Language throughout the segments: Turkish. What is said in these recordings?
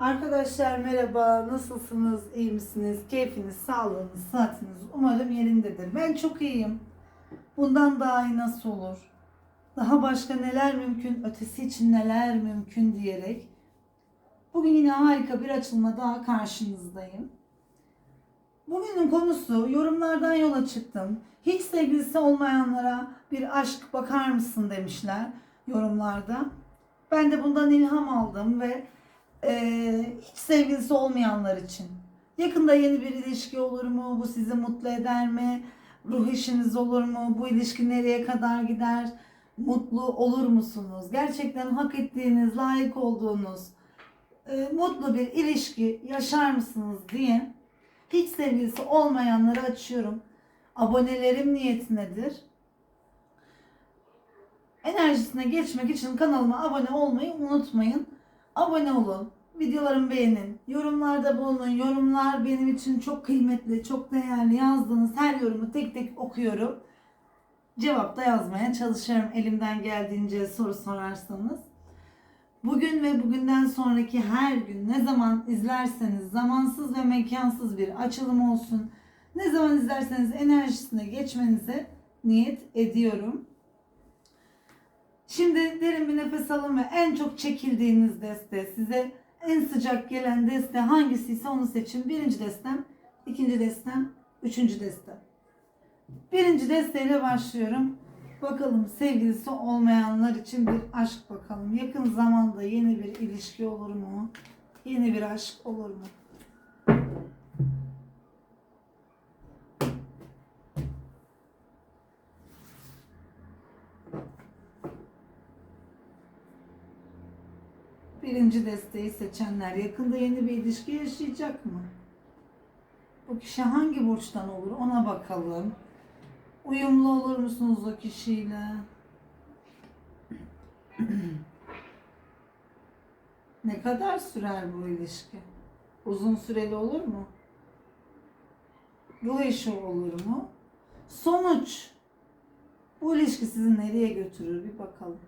Arkadaşlar merhaba, nasılsınız, iyi misiniz, keyfiniz, sağlığınız, sıhhatiniz umarım yerindedir. Ben çok iyiyim. Bundan daha iyi nasıl olur? Daha başka neler mümkün, ötesi için neler mümkün diyerek bugün yine harika bir açılma daha karşınızdayım. Bugünün konusu yorumlardan yola çıktım. Hiç sevgilisi olmayanlara bir aşk bakar mısın demişler yorumlarda. Ben de bundan ilham aldım ve eee, hiç sevgilisi olmayanlar için. Yakında yeni bir ilişki olur mu? Bu sizi mutlu eder mi? Ruh işiniz olur mu? Bu ilişki nereye kadar gider? Mutlu olur musunuz? Gerçekten hak ettiğiniz, layık olduğunuz eee, mutlu bir ilişki yaşar mısınız diye hiç sevgilisi olmayanları açıyorum. Abonelerim niyetinedir. Enerjisine geçmek için kanalıma abone olmayı unutmayın. Abone olun, videolarımı beğenin, yorumlarda bulunun. Yorumlar benim için çok kıymetli, çok değerli. Yazdığınız her yorumu tek tek okuyorum. Cevap da yazmaya çalışıyorum elimden geldiğince soru sorarsanız. Bugün ve bugünden sonraki her gün ne zaman izlerseniz zamansız ve mekansız bir açılım olsun. Ne zaman izlerseniz enerjisine geçmenize niyet ediyorum. Şimdi derin bir nefes alın ve en çok çekildiğiniz deste, size en sıcak gelen deste hangisiyse onu seçin. Birinci destem, ikinci destem, üçüncü destem. Birinci desteğiyle başlıyorum. Bakalım sevgilisi olmayanlar için bir aşk bakalım. Yakın zamanda yeni bir ilişki olur mu? Yeni bir aşk olur mu? Birinci desteği seçenler yakında yeni bir ilişki yaşayacak mı? Bu kişi hangi burçtan olur ona bakalım. Uyumlu olur musunuz o kişiyle? ne kadar sürer bu ilişki? Uzun süreli olur mu? Ruh işi olur mu? Sonuç. Bu ilişki sizi nereye götürür bir bakalım.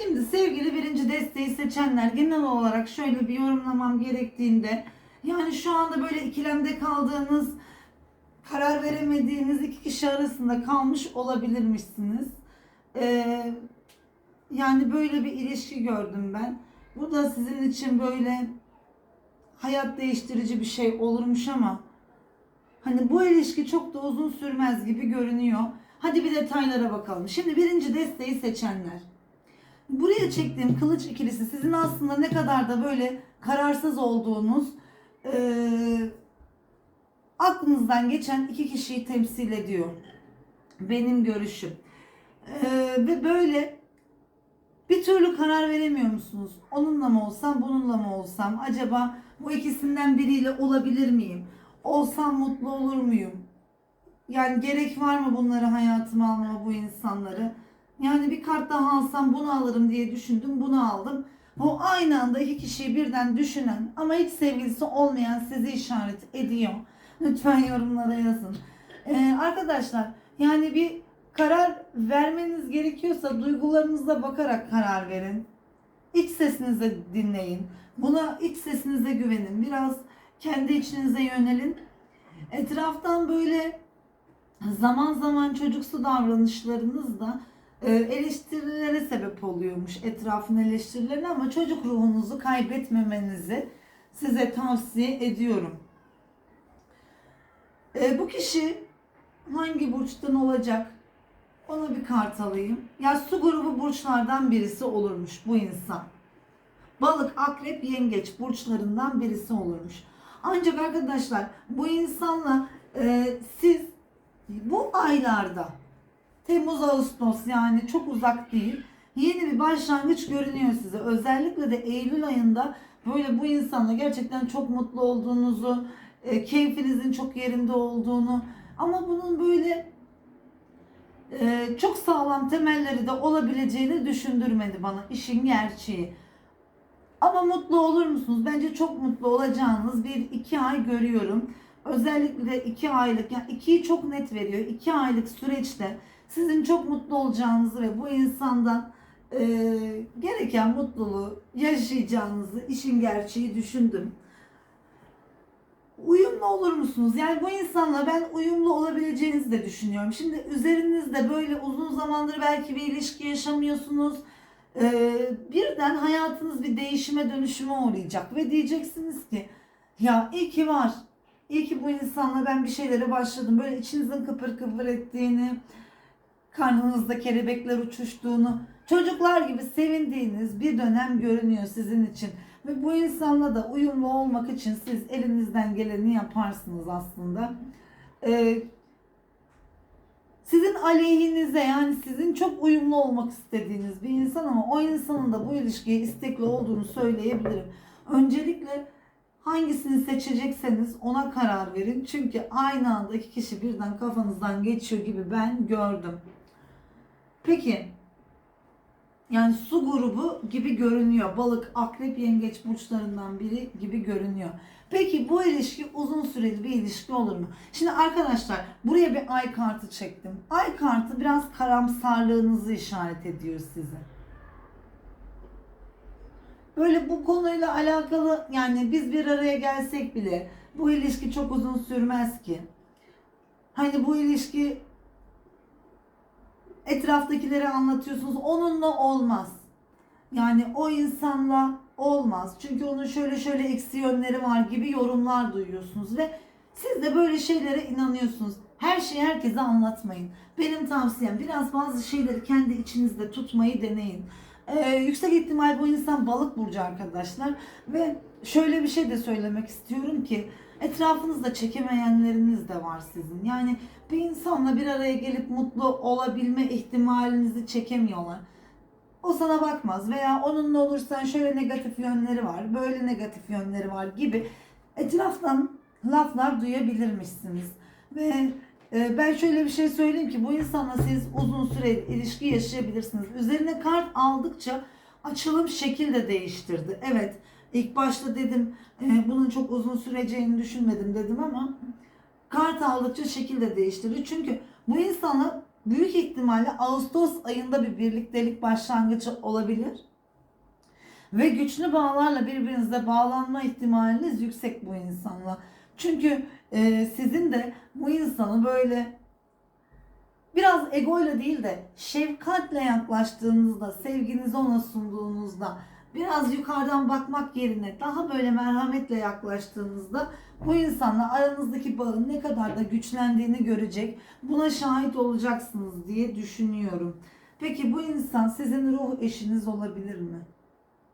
Şimdi sevgili birinci desteği seçenler genel olarak şöyle bir yorumlamam gerektiğinde yani şu anda böyle ikilemde kaldığınız karar veremediğiniz iki kişi arasında kalmış olabilirmişsiniz. Ee, yani böyle bir ilişki gördüm ben. Bu da sizin için böyle hayat değiştirici bir şey olurmuş ama hani bu ilişki çok da uzun sürmez gibi görünüyor. Hadi bir detaylara bakalım. Şimdi birinci desteği seçenler. Buraya çektiğim kılıç ikilisi sizin aslında ne kadar da böyle kararsız olduğunuz eee, aklınızdan geçen iki kişiyi temsil ediyor. Benim görüşüm. Eee, ve böyle bir türlü karar veremiyor musunuz? Onunla mı olsam, bununla mı olsam? Acaba bu ikisinden biriyle olabilir miyim? Olsam mutlu olur muyum? Yani gerek var mı bunları hayatıma almama bu insanları? Yani bir kart daha alsam bunu alırım diye düşündüm. Bunu aldım. Bu aynı anda iki kişiyi birden düşünen ama hiç sevgilisi olmayan sizi işaret ediyor. Lütfen yorumlara yazın. Ee, arkadaşlar yani bir karar vermeniz gerekiyorsa duygularınıza bakarak karar verin. İç sesinizi dinleyin. Buna iç sesinize güvenin. Biraz kendi içinize yönelin. Etraftan böyle zaman zaman çocuksu davranışlarınız da e, eleştirilere sebep oluyormuş etrafın eleştirilerine ama çocuk ruhunuzu kaybetmemenizi size tavsiye ediyorum. E, bu kişi hangi burçtan olacak? Ona bir kart alayım. Ya su grubu burçlardan birisi olurmuş bu insan. Balık, akrep, yengeç burçlarından birisi olurmuş. Ancak arkadaşlar bu insanla e, siz bu aylarda Temmuz Ağustos yani çok uzak değil. Yeni bir başlangıç görünüyor size. Özellikle de Eylül ayında böyle bu insanla gerçekten çok mutlu olduğunuzu, e, keyfinizin çok yerinde olduğunu ama bunun böyle e, çok sağlam temelleri de olabileceğini düşündürmedi bana işin gerçeği. Ama mutlu olur musunuz? Bence çok mutlu olacağınız bir iki ay görüyorum. Özellikle iki aylık, yani ikiyi çok net veriyor. İki aylık süreçte sizin çok mutlu olacağınızı ve bu insandan e, gereken mutluluğu yaşayacağınızı işin gerçeği düşündüm. Uyumlu olur musunuz? Yani bu insanla ben uyumlu olabileceğinizi de düşünüyorum. Şimdi üzerinizde böyle uzun zamandır belki bir ilişki yaşamıyorsunuz. Ee, birden hayatınız bir değişime dönüşüme uğrayacak ve diyeceksiniz ki ya iyi ki var. İyi ki bu insanla ben bir şeylere başladım. Böyle içinizin kıpır kıpır ettiğini, karnınızda kelebekler uçuştuğunu, çocuklar gibi sevindiğiniz bir dönem görünüyor sizin için. Ve bu insanla da uyumlu olmak için siz elinizden geleni yaparsınız aslında. Ee, sizin aleyhinize yani sizin çok uyumlu olmak istediğiniz bir insan ama o insanın da bu ilişkiye istekli olduğunu söyleyebilirim. Öncelikle hangisini seçecekseniz ona karar verin. Çünkü aynı anda iki kişi birden kafanızdan geçiyor gibi ben gördüm. Peki yani su grubu gibi görünüyor. Balık, akrep, yengeç burçlarından biri gibi görünüyor. Peki bu ilişki uzun süreli bir ilişki olur mu? Şimdi arkadaşlar buraya bir ay kartı çektim. Ay kartı biraz karamsarlığınızı işaret ediyor size. Böyle bu konuyla alakalı yani biz bir araya gelsek bile bu ilişki çok uzun sürmez ki. Hani bu ilişki etraftakilere anlatıyorsunuz. Onunla olmaz. Yani o insanla olmaz. Çünkü onun şöyle şöyle eksi yönleri var gibi yorumlar duyuyorsunuz ve siz de böyle şeylere inanıyorsunuz. Her şeyi herkese anlatmayın. Benim tavsiyem biraz bazı şeyleri kendi içinizde tutmayı deneyin. Ee, yüksek ihtimal bu insan balık burcu arkadaşlar ve şöyle bir şey de söylemek istiyorum ki etrafınızda çekemeyenleriniz de var sizin. Yani bir insanla bir araya gelip mutlu olabilme ihtimalinizi çekemiyorlar. O sana bakmaz veya onunla olursan şöyle negatif yönleri var, böyle negatif yönleri var gibi etraftan laflar duyabilirmişsiniz. Ve ben şöyle bir şey söyleyeyim ki bu insanla siz uzun süre ilişki yaşayabilirsiniz. Üzerine kart aldıkça açılım şekil de değiştirdi. Evet ilk başta dedim e, bunun çok uzun süreceğini düşünmedim dedim ama kart aldıkça şekil de değiştirdi. Çünkü bu insanla büyük ihtimalle Ağustos ayında bir birliktelik başlangıcı olabilir. Ve güçlü bağlarla birbirinize bağlanma ihtimaliniz yüksek bu insanla. Çünkü e, sizin de bu insanı böyle biraz egoyla değil de şefkatle yaklaştığınızda, sevginizi ona sunduğunuzda, biraz yukarıdan bakmak yerine daha böyle merhametle yaklaştığınızda bu insanla aranızdaki bağın ne kadar da güçlendiğini görecek, buna şahit olacaksınız diye düşünüyorum. Peki bu insan sizin ruh eşiniz olabilir mi?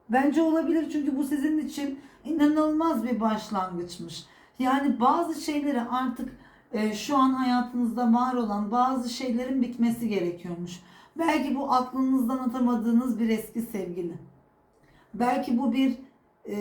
Bence olabilir çünkü bu sizin için inanılmaz bir başlangıçmış. Yani bazı şeyleri artık e, şu an hayatınızda var olan bazı şeylerin bitmesi gerekiyormuş. Belki bu aklınızdan atamadığınız bir eski sevgili. Belki bu bir e,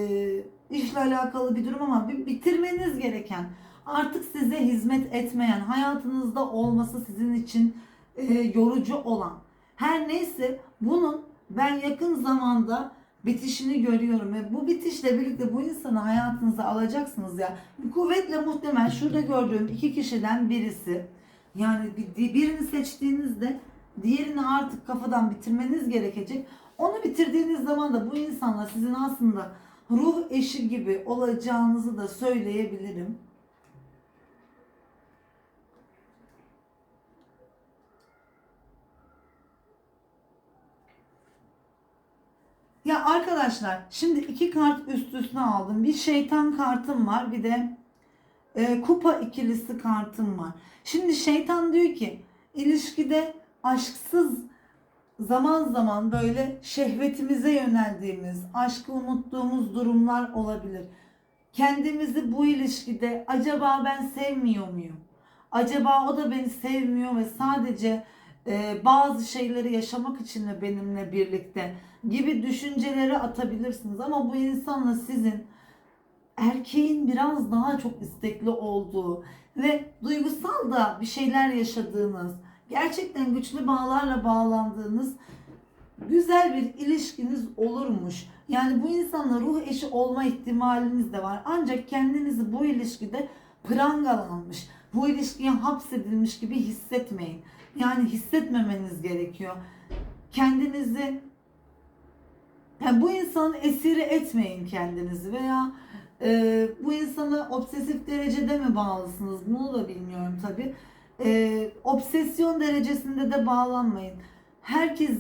işle alakalı bir durum ama bir bitirmeniz gereken, artık size hizmet etmeyen, hayatınızda olması sizin için e, yorucu olan. Her neyse bunun ben yakın zamanda bitişini görüyorum ve bu bitişle birlikte bu insanı hayatınıza alacaksınız ya. Kuvvetle muhtemel şurada gördüğüm iki kişiden birisi yani birini seçtiğinizde diğerini artık kafadan bitirmeniz gerekecek. Onu bitirdiğiniz zaman da bu insanla sizin aslında ruh eşi gibi olacağınızı da söyleyebilirim. Ya arkadaşlar şimdi iki kart üst üste aldım. Bir şeytan kartım var bir de e, kupa ikilisi kartım var. Şimdi şeytan diyor ki ilişkide aşksız zaman zaman böyle şehvetimize yöneldiğimiz, aşkı unuttuğumuz durumlar olabilir. Kendimizi bu ilişkide acaba ben sevmiyor muyum? Acaba o da beni sevmiyor ve sadece e, bazı şeyleri yaşamak için de benimle birlikte gibi düşünceleri atabilirsiniz. Ama bu insanla sizin erkeğin biraz daha çok istekli olduğu ve duygusal da bir şeyler yaşadığınız gerçekten güçlü bağlarla bağlandığınız güzel bir ilişkiniz olurmuş. Yani bu insanla ruh eşi olma ihtimaliniz de var. Ancak kendinizi bu ilişkide prangalanmış, bu ilişkiye hapsedilmiş gibi hissetmeyin. Yani hissetmemeniz gerekiyor. Kendinizi yani bu insanın esiri etmeyin kendinizi veya e, bu insana obsesif derecede mi bağlısınız? Bunu da bilmiyorum tabi. E, obsesyon derecesinde de bağlanmayın. Herkes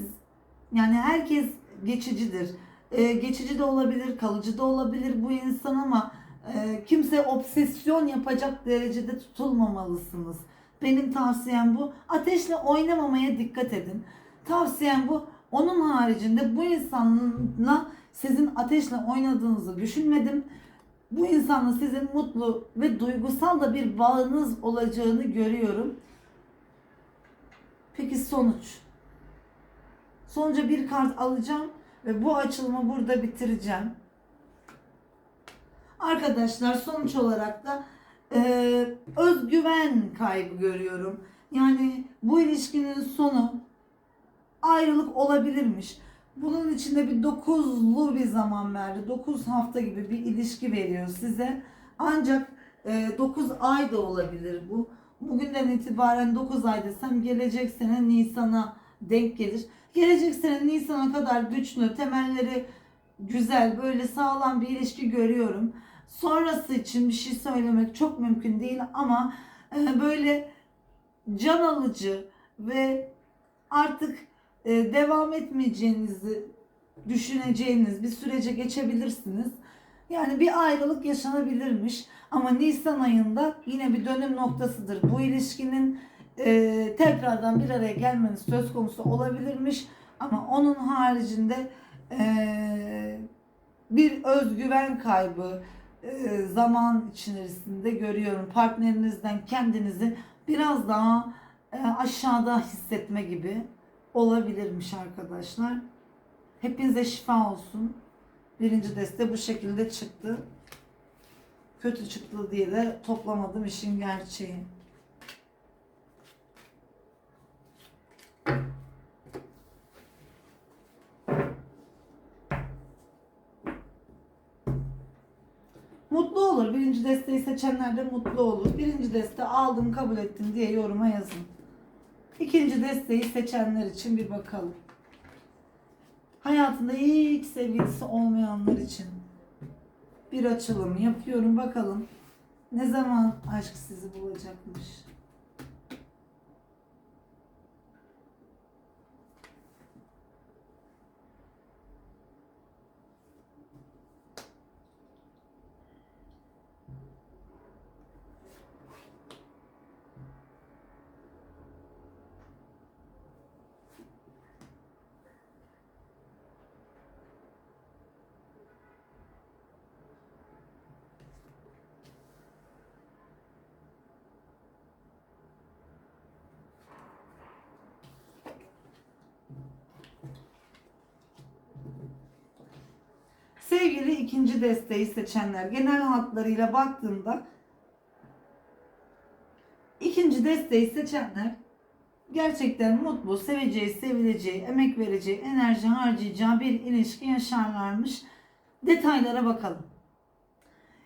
yani herkes geçicidir. E, geçici de olabilir, kalıcı da olabilir bu insan ama e, kimse obsesyon yapacak derecede tutulmamalısınız. Benim tavsiyem bu. Ateşle oynamamaya dikkat edin. Tavsiyem bu. Onun haricinde bu insanla sizin ateşle oynadığınızı düşünmedim. Bu insanla sizin mutlu ve duygusal da bir bağınız olacağını görüyorum. Peki sonuç? Sonuca bir kart alacağım ve bu açılımı burada bitireceğim. Arkadaşlar sonuç olarak da e, özgüven kaybı görüyorum. Yani bu ilişkinin sonu ayrılık olabilirmiş. Bunun içinde bir dokuzlu bir zaman verdi. Dokuz hafta gibi bir ilişki veriyor size. Ancak e, 9 ay da olabilir bu. Bugünden itibaren 9 ay desem gelecek sene Nisan'a denk gelir. Gelecek sene Nisan'a kadar güçlü, temelleri güzel, böyle sağlam bir ilişki görüyorum. Sonrası için bir şey söylemek çok mümkün değil ama e, böyle can alıcı ve artık e, devam etmeyeceğinizi düşüneceğiniz bir sürece geçebilirsiniz. Yani bir ayrılık yaşanabilirmiş ama Nisan ayında yine bir dönüm noktasıdır. Bu ilişkinin e, tekrardan bir araya gelmeniz söz konusu olabilirmiş ama onun haricinde e, bir özgüven kaybı zaman içerisinde görüyorum. Partnerinizden kendinizi biraz daha e, aşağıda hissetme gibi olabilirmiş arkadaşlar. Hepinize şifa olsun. Birinci deste bu şekilde çıktı. Kötü çıktı diye de toplamadım işin gerçeği. Mutlu olur. Birinci desteği seçenler de mutlu olur. Birinci deste aldım kabul ettim diye yoruma yazın. İkinci desteği seçenler için bir bakalım. Hayatında hiç sevgilisi olmayanlar için bir açılım yapıyorum. Bakalım ne zaman aşk sizi bulacakmış. Sevgili ikinci desteği seçenler genel hatlarıyla baktığımda ikinci desteği seçenler gerçekten mutlu, seveceği, sevileceği, emek vereceği, enerji harcayacağı bir ilişki yaşarlarmış. Detaylara bakalım.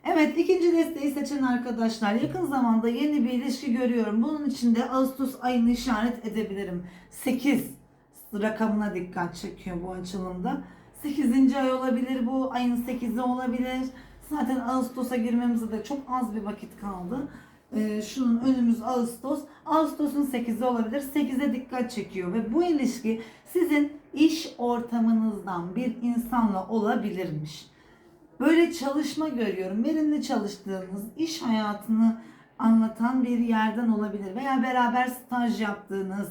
Evet ikinci desteği seçen arkadaşlar yakın zamanda yeni bir ilişki görüyorum. Bunun için de Ağustos ayını işaret edebilirim. 8 rakamına dikkat çekiyor bu açılımda. 8. ay olabilir bu. Ayın 8'i olabilir. Zaten Ağustos'a girmemize de çok az bir vakit kaldı. Ee, şunun önümüz Ağustos. Ağustos'un 8'i olabilir. 8'e dikkat çekiyor ve bu ilişki sizin iş ortamınızdan bir insanla olabilirmiş. Böyle çalışma görüyorum. Verimli çalıştığınız, iş hayatını anlatan bir yerden olabilir veya beraber staj yaptığınız,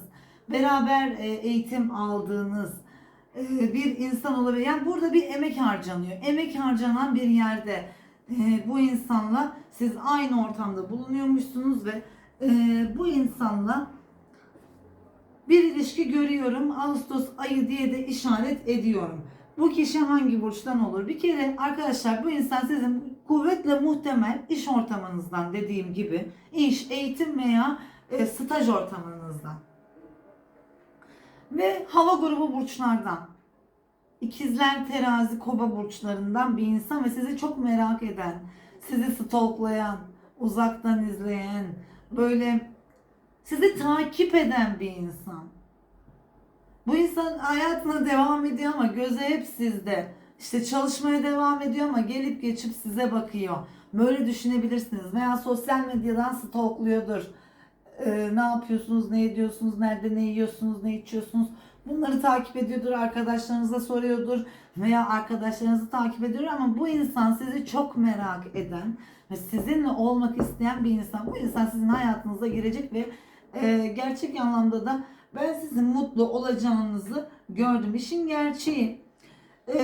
beraber e, eğitim aldığınız, bir insan olabilir. Yani burada bir emek harcanıyor. Emek harcanan bir yerde e, bu insanla siz aynı ortamda bulunuyormuşsunuz ve e, bu insanla bir ilişki görüyorum. Ağustos ayı diye de işaret ediyorum. Bu kişi hangi burçtan olur? Bir kere arkadaşlar bu insan sizin kuvvetle muhtemel iş ortamınızdan dediğim gibi iş, eğitim veya staj ortamınızdan. Ve hava grubu burçlardan. İkizler, terazi, kova burçlarından bir insan ve sizi çok merak eden, sizi stalklayan, uzaktan izleyen, böyle sizi takip eden bir insan. Bu insan hayatına devam ediyor ama gözü hep sizde. İşte çalışmaya devam ediyor ama gelip geçip size bakıyor. Böyle düşünebilirsiniz. Veya sosyal medyadan stalkluyordur. Ee, ne yapıyorsunuz, ne ediyorsunuz, nerede ne yiyorsunuz, ne içiyorsunuz. Bunları takip ediyordur, arkadaşlarınıza soruyordur veya arkadaşlarınızı takip ediyor ama bu insan sizi çok merak eden ve sizinle olmak isteyen bir insan. Bu insan sizin hayatınıza girecek ve e, gerçek anlamda da ben sizin mutlu olacağınızı gördüm. İşin gerçeği e,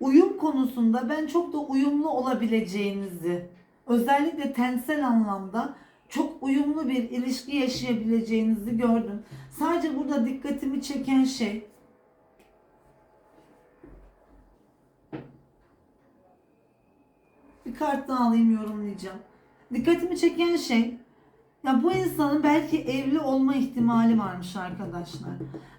uyum konusunda ben çok da uyumlu olabileceğinizi özellikle tensel anlamda çok uyumlu bir ilişki yaşayabileceğinizi gördüm. Sadece burada dikkatimi çeken şey bir kart daha alayım yorumlayacağım. Dikkatimi çeken şey ya bu insanın belki evli olma ihtimali varmış arkadaşlar.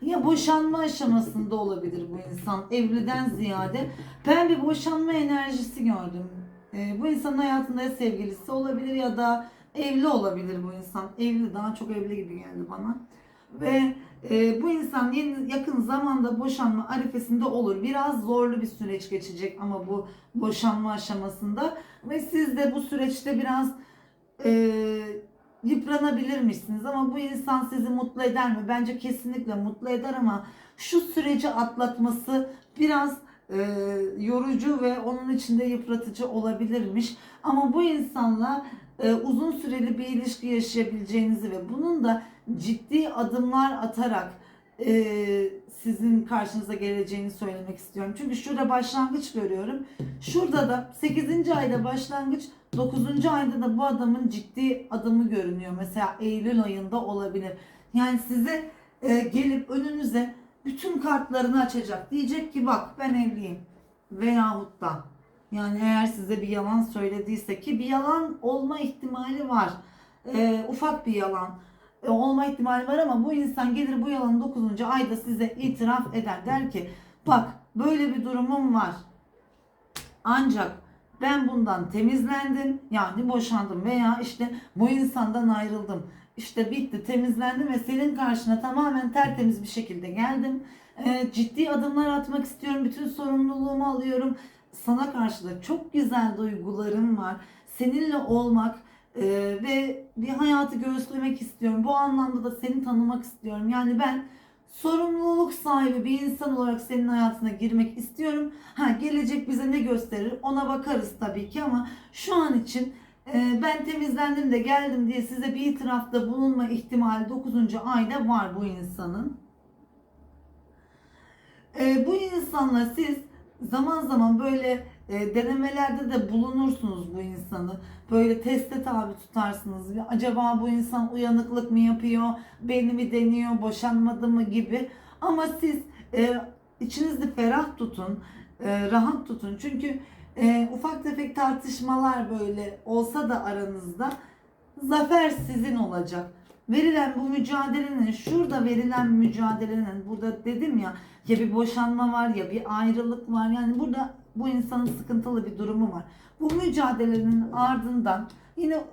Ya boşanma aşamasında olabilir bu insan evliden ziyade. Ben bir boşanma enerjisi gördüm. Ee, bu insanın hayatında ya sevgilisi olabilir ya da evli olabilir bu insan. Evli daha çok evli gibi geldi bana. Ve e, bu insan yeni, yakın zamanda boşanma arifesinde olur. Biraz zorlu bir süreç geçecek ama bu boşanma aşamasında. Ve siz de bu süreçte biraz e, yıpranabilirmişsiniz ama bu insan sizi mutlu eder mi? Bence kesinlikle mutlu eder ama şu süreci atlatması biraz e, yorucu ve onun içinde yıpratıcı olabilirmiş. Ama bu insanla e, uzun süreli bir ilişki yaşayabileceğinizi ve bunun da ciddi adımlar atarak e, sizin karşınıza geleceğini söylemek istiyorum. Çünkü şurada başlangıç görüyorum. Şurada da 8. ayda başlangıç 9. ayda da bu adamın ciddi adımı görünüyor. Mesela Eylül ayında olabilir. Yani size e, gelip önünüze bütün kartlarını açacak. Diyecek ki bak ben evliyim. Veyahut da yani eğer size bir yalan söylediyse ki bir yalan olma ihtimali var. E, ufak bir yalan e, olma ihtimali var ama bu insan gelir bu yalanı 9. ayda size itiraf eder. Der ki bak böyle bir durumum var. Ancak ben bundan temizlendim yani boşandım veya işte bu insandan ayrıldım. İşte bitti temizlendim ve senin karşına tamamen tertemiz bir şekilde geldim. Ee, ciddi adımlar atmak istiyorum. Bütün sorumluluğumu alıyorum. Sana karşı da çok güzel duygularım var. Seninle olmak e, ve bir hayatı göğüslemek istiyorum. Bu anlamda da seni tanımak istiyorum. Yani ben sorumluluk sahibi bir insan olarak senin hayatına girmek istiyorum. Ha gelecek bize ne gösterir ona bakarız tabii ki ama şu an için e, ben temizlendim de geldim diye size bir itirafta bulunma ihtimali 9. ayda var bu insanın. E, bu insanla siz zaman zaman böyle e, denemelerde de bulunursunuz bu insanı. Böyle teste tabi tutarsınız. Acaba bu insan uyanıklık mı yapıyor, beni mi deniyor, boşanmadı mı gibi. Ama siz e, içinizi ferah tutun, e, rahat tutun. Çünkü e, ufak tefek tartışmalar böyle olsa da aranızda zafer sizin olacak. Verilen bu mücadelenin, şurada verilen mücadelenin, burada dedim ya, ya bir boşanma var ya bir ayrılık var. Yani burada bu insanın sıkıntılı bir durumu var. Bu mücadelenin ardından yine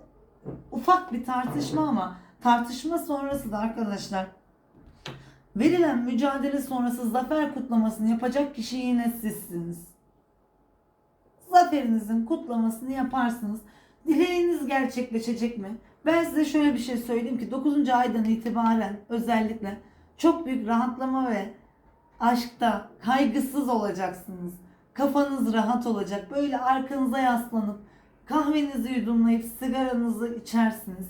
ufak bir tartışma ama tartışma sonrası da arkadaşlar verilen mücadele sonrası zafer kutlamasını yapacak kişi yine sizsiniz. Zaferinizin kutlamasını yaparsınız. Dileğiniz gerçekleşecek mi? Ben size şöyle bir şey söyleyeyim ki 9. aydan itibaren özellikle çok büyük rahatlama ve aşkta kaygısız olacaksınız. Kafanız rahat olacak. Böyle arkanıza yaslanıp kahvenizi yudumlayıp sigaranızı içersiniz.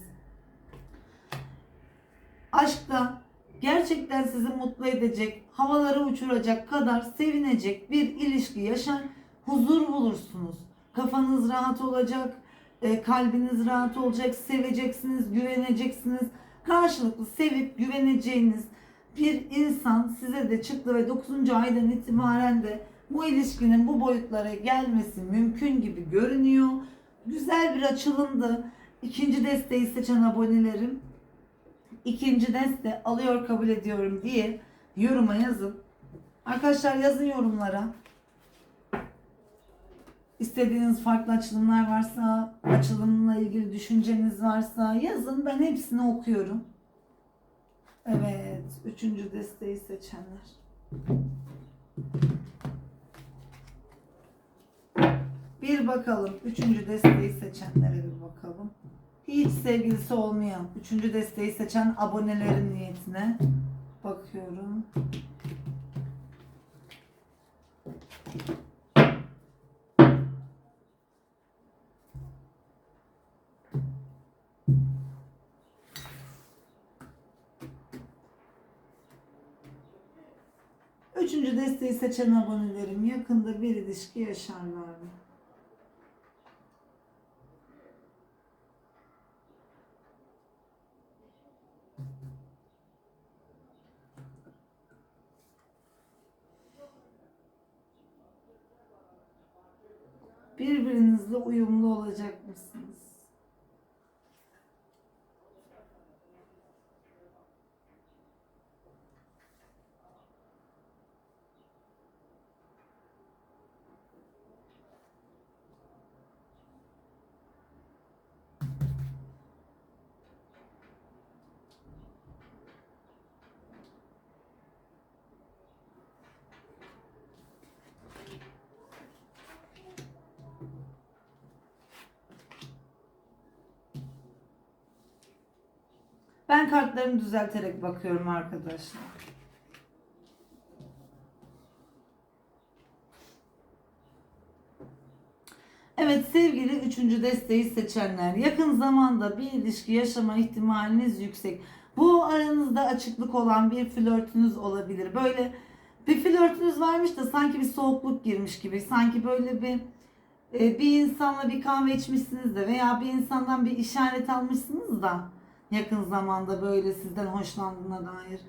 Aşkta gerçekten sizi mutlu edecek, havalara uçuracak kadar sevinecek bir ilişki yaşar, huzur bulursunuz. Kafanız rahat olacak, e, kalbiniz rahat olacak, seveceksiniz, güveneceksiniz. Karşılıklı sevip güveneceğiniz bir insan size de çıktı ve 9. aydan itibaren de bu ilişkinin bu boyutlara gelmesi mümkün gibi görünüyor. Güzel bir açılımdı. İkinci desteği seçen abonelerim ikinci deste alıyor kabul ediyorum diye yoruma yazın. Arkadaşlar yazın yorumlara. İstediğiniz farklı açılımlar varsa, açılımla ilgili düşünceniz varsa yazın. Ben hepsini okuyorum. Evet, üçüncü desteği seçenler. Bir bakalım, üçüncü desteği seçenlere bir bakalım. Hiç sevgilisi olmayan, üçüncü desteği seçen abonelerin niyetine bakıyorum. Seçen abonelerim yakında bir ilişki yaşarlar? Birbirinizle uyumlu olacak mısınız? Ben kartlarımı düzelterek bakıyorum arkadaşlar. Evet sevgili üçüncü desteği seçenler yakın zamanda bir ilişki yaşama ihtimaliniz yüksek. Bu aranızda açıklık olan bir flörtünüz olabilir. Böyle bir flörtünüz varmış da sanki bir soğukluk girmiş gibi. Sanki böyle bir e, bir insanla bir kahve içmişsiniz de veya bir insandan bir işaret almışsınız da yakın zamanda böyle sizden hoşlandığına dair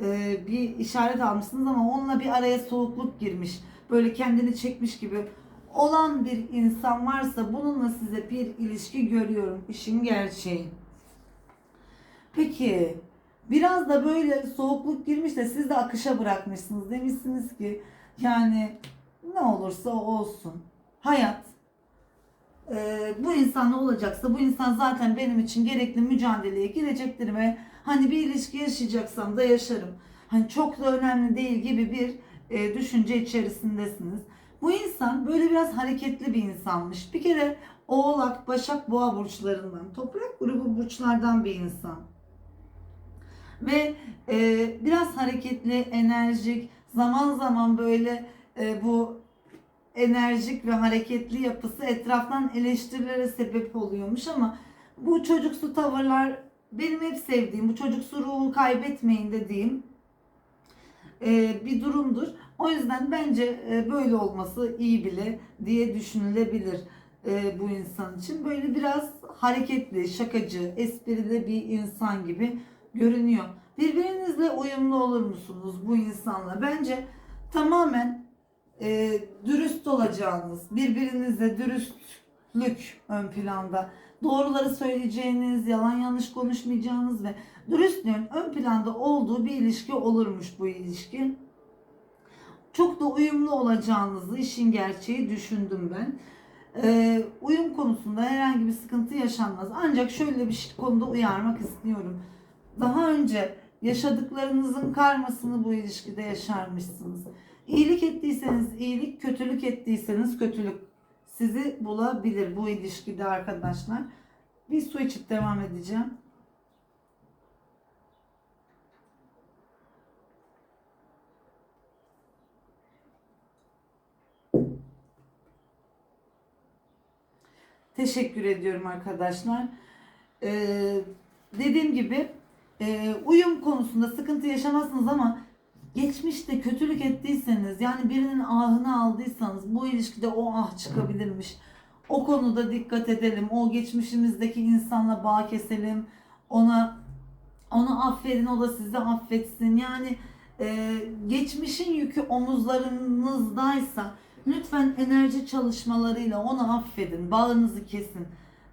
e, bir işaret almışsınız ama onunla bir araya soğukluk girmiş. Böyle kendini çekmiş gibi olan bir insan varsa bununla size bir ilişki görüyorum. işin gerçeği. Peki biraz da böyle soğukluk girmiş de siz de akışa bırakmışsınız. Demişsiniz ki yani ne olursa olsun. Hayat e, bu insanla olacaksa bu insan zaten benim için gerekli mücadeleye girecektir ve hani bir ilişki yaşayacaksam da yaşarım. Hani çok da önemli değil gibi bir e, düşünce içerisindesiniz. Bu insan böyle biraz hareketli bir insanmış. Bir kere Oğlak, Başak, Boğa burçlarından, toprak grubu burçlardan bir insan. Ve e, biraz hareketli, enerjik, zaman zaman böyle e, bu enerjik ve hareketli yapısı etraftan eleştirilere sebep oluyormuş ama bu çocuksu tavırlar benim hep sevdiğim, bu çocuksu ruhu kaybetmeyin dediğim e, bir durumdur. O yüzden bence e, böyle olması iyi bile diye düşünülebilir e, bu insan için. Böyle biraz hareketli, şakacı, esprili bir insan gibi görünüyor. Birbirinizle uyumlu olur musunuz bu insanla? Bence tamamen e, dürüst olacağınız, birbirinizle dürüstlük ön planda. Doğruları söyleyeceğiniz, yalan yanlış konuşmayacağınız ve dürüstlüğün ön planda olduğu bir ilişki olurmuş bu ilişki. Çok da uyumlu olacağınızı işin gerçeği düşündüm ben. Ee, uyum konusunda herhangi bir sıkıntı yaşanmaz. Ancak şöyle bir şey, konuda uyarmak istiyorum. Daha önce yaşadıklarınızın karmasını bu ilişkide yaşarmışsınız. İyilik ettiyseniz iyilik, kötülük ettiyseniz kötülük sizi bulabilir bu ilişkide arkadaşlar. Bir su içip devam edeceğim. Teşekkür ediyorum arkadaşlar. Ee, dediğim gibi e, uyum konusunda sıkıntı yaşamazsınız ama geçmişte kötülük ettiyseniz yani birinin ahını aldıysanız bu ilişkide o ah çıkabilirmiş. O konuda dikkat edelim. O geçmişimizdeki insanla bağ keselim. Ona onu affedin o da sizi affetsin. Yani e, geçmişin yükü omuzlarınızdaysa lütfen enerji çalışmalarıyla onu affedin. Bağınızı kesin.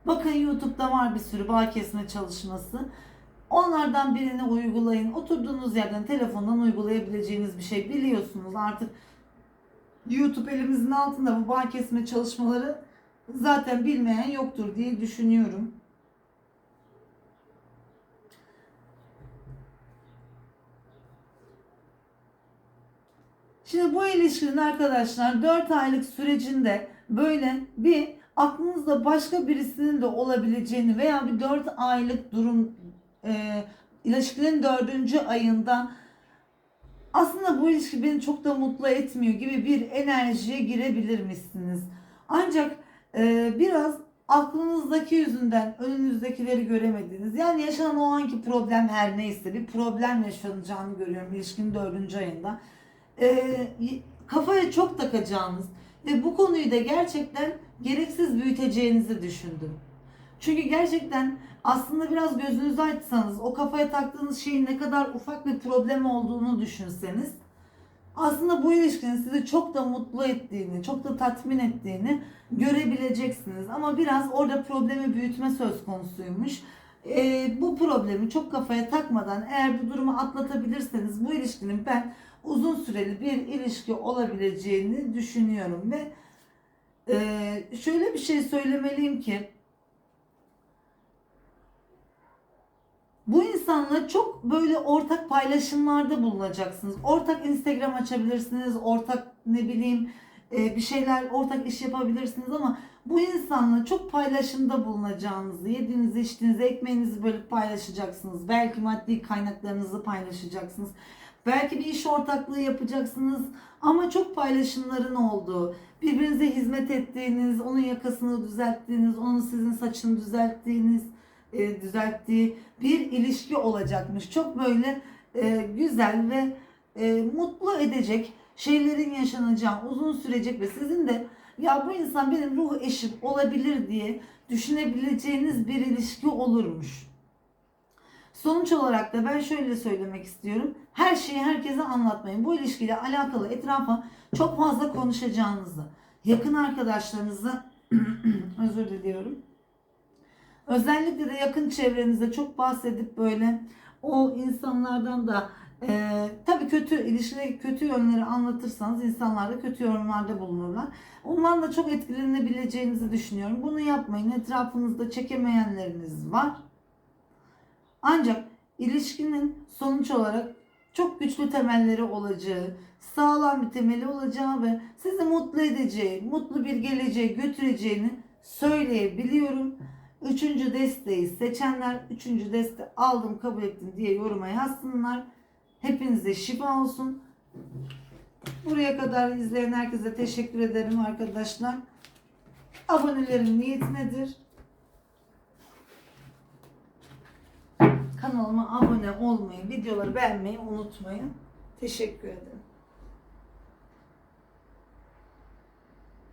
Bakın YouTube'da var bir sürü bağ kesme çalışması. Onlardan birini uygulayın. Oturduğunuz yerden telefondan uygulayabileceğiniz bir şey biliyorsunuz artık YouTube elimizin altında bu bağ kesme çalışmaları zaten bilmeyen yoktur diye düşünüyorum. Şimdi bu ilişkinin arkadaşlar 4 aylık sürecinde böyle bir aklınızda başka birisinin de olabileceğini veya bir 4 aylık durum e, ilişkinin 4. ayında aslında bu ilişki beni çok da mutlu etmiyor gibi bir enerjiye girebilirmişsiniz. Ancak e, biraz aklınızdaki yüzünden önünüzdekileri göremediğiniz yani yaşanan o anki problem her neyse bir problem yaşanacağını görüyorum ilişkinin 4. ayında e, kafaya çok takacağınız ve bu konuyu da gerçekten gereksiz büyüteceğinizi düşündüm. Çünkü gerçekten aslında biraz gözünüzü açsanız o kafaya taktığınız şeyin ne kadar ufak bir problem olduğunu düşünseniz aslında bu ilişkinin sizi çok da mutlu ettiğini, çok da tatmin ettiğini görebileceksiniz. Ama biraz orada problemi büyütme söz konusuymuş. Ee, bu problemi çok kafaya takmadan eğer bu durumu atlatabilirseniz bu ilişkinin ben uzun süreli bir ilişki olabileceğini düşünüyorum ve e, şöyle bir şey söylemeliyim ki bu insanla çok böyle ortak paylaşımlarda bulunacaksınız. Ortak Instagram açabilirsiniz, ortak ne bileyim e, bir şeyler, ortak iş yapabilirsiniz ama bu insanla çok paylaşımda bulunacağınızı, yediğinizi, içtiğinizi, ekmeğinizi böyle paylaşacaksınız. Belki maddi kaynaklarınızı paylaşacaksınız. Belki bir iş ortaklığı yapacaksınız ama çok paylaşımların olduğu, birbirinize hizmet ettiğiniz, onun yakasını düzelttiğiniz, onun sizin saçını düzelttiğiniz, e, düzelttiği bir ilişki olacakmış. Çok böyle e, güzel ve e, mutlu edecek şeylerin yaşanacağı, uzun sürecek ve sizin de ya bu insan benim ruh eşim olabilir diye düşünebileceğiniz bir ilişki olurmuş. Sonuç olarak da ben şöyle söylemek istiyorum. Her şeyi herkese anlatmayın. Bu ilişkiyle alakalı etrafa çok fazla konuşacağınızı, yakın arkadaşlarınızla özür diliyorum. Özellikle de yakın çevrenizde çok bahsedip böyle o insanlardan da e, tabii kötü ilişkide kötü yönleri anlatırsanız insanlar da kötü yorumlarda bulunurlar. Ondan da çok etkilenebileceğinizi düşünüyorum. Bunu yapmayın. Etrafınızda çekemeyenleriniz var. Ancak ilişkinin sonuç olarak çok güçlü temelleri olacağı, sağlam bir temeli olacağı ve sizi mutlu edeceği, mutlu bir geleceğe götüreceğini söyleyebiliyorum. Üçüncü desteği seçenler, üçüncü deste aldım kabul ettim diye yoruma yazsınlar. Hepinize şifa olsun. Buraya kadar izleyen herkese teşekkür ederim arkadaşlar. Abonelerin niyeti nedir? Kanalıma abone olmayı, videoları beğenmeyi unutmayın. Teşekkür ederim.